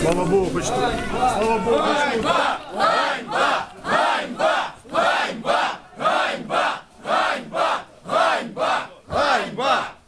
Слава Богу, почти. Слава Богу, почти.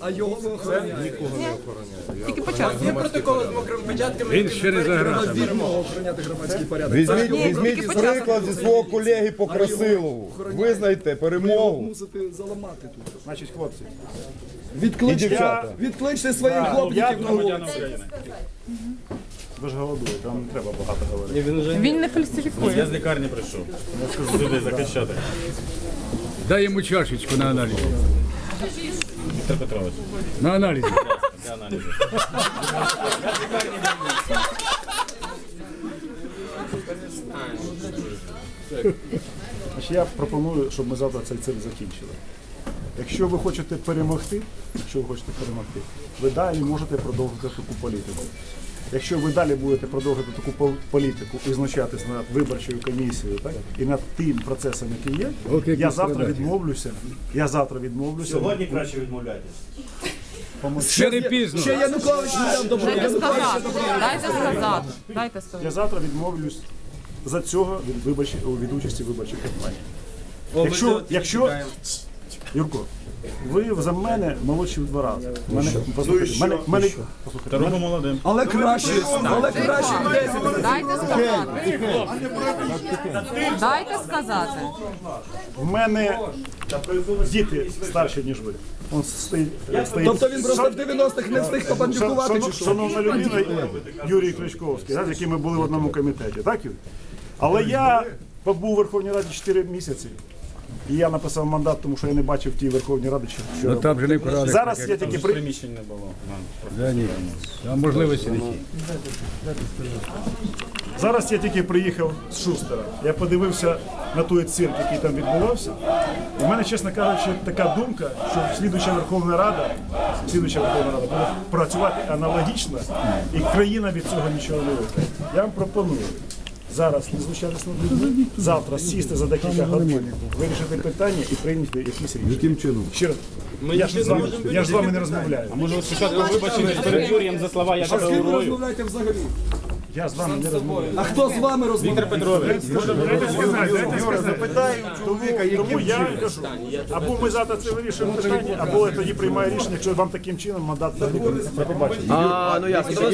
А його ви охороняєте. Тільки почав. Є протокол з мокрими печатками. Він ще не за гратами. Охороняти громадський порядок. Візьміть, Ні, візьміть тільки приклад зі свого колеги по Красилову. Визнайте Ви його перемогу. мусите заламати тут. Значить, хлопці, І Відкличте, дівчата. відкличте своїх я хлопців на вулиці. України. Ви ж голодуєте, вам не треба багато говорити. Він не фальсифікує. Я з лікарні прийшов. Сюди захищати. Дай йому чашечку на аналіз. На аналіз. для аналізу. Значить, я пропоную, щоб ми завтра цей цирк закінчили. Якщо ви хочете перемогти, якщо ви хочете перемогти, ви далі можете продовжити таку політику. Якщо ви далі будете продовжувати таку політику і знущатись над виборчою комісією, так і над тим процесом, який є, я завтра відмовлюся. Я завтра відмовлюся. Сьогодні краще відмовляйтесь. Ще не пізно. Ще Янукович не дав добро. Дайте сказати. Дайте сказати. Дайте сказати. Я завтра відмовлюсь за цього від виборчі від участі в виборчій кампанії. Якщо, якщо Юрко, ви за мене молодші в два рази. Мене, послухайте, мене, мене, послухайте, Та мене, молодим. Але краще, але краще в 10. Дайте сказати. Дайте сказати. в мене діти старші, ніж ви. Он стоїть, стоїть. Тобто він просто в 90-х не встиг побандюкувати чи Шано- що? Шановна людина Юрій Кричковський, да, з яким ми були в одному комітеті, так Юрій? Але я побув у Верховній Раді 4 місяці. І я написав мандат, тому що я не бачив в тій Верховній Раді, що, Ну робити. там же не порядок. Зараз я тільки при... Приміщень не було. Да, ні. Там можливості не ті. Зараз я тільки приїхав з Шустера. Я подивився на той цирк, який там відбувався. І в мене, чесно кажучи, така думка, що слідуюча Верховна Рада, слідуюча Верховна Рада буде працювати аналогічно, і країна від цього нічого не виграє. Я вам пропоную зараз не звучатися над людьми, завтра сісти за декілька годин, вирішити питання і прийняти якісь рішення. Яким чином? Ще раз, я ж з вами, я ж з вами не розмовляю. А Може, спочатку вибачення перед Юрієм за слова, я А з ким ви розмовляєте взагалі? Я з вами не розмовляю. А хто з вами розмовляє? Петрович. Запитаю чоловіка, Тому я кажу, або ми завтра це вирішуємо питання, або тоді приймає рішення, якщо вам таким чином мандат. До побачення. А, ну ясно.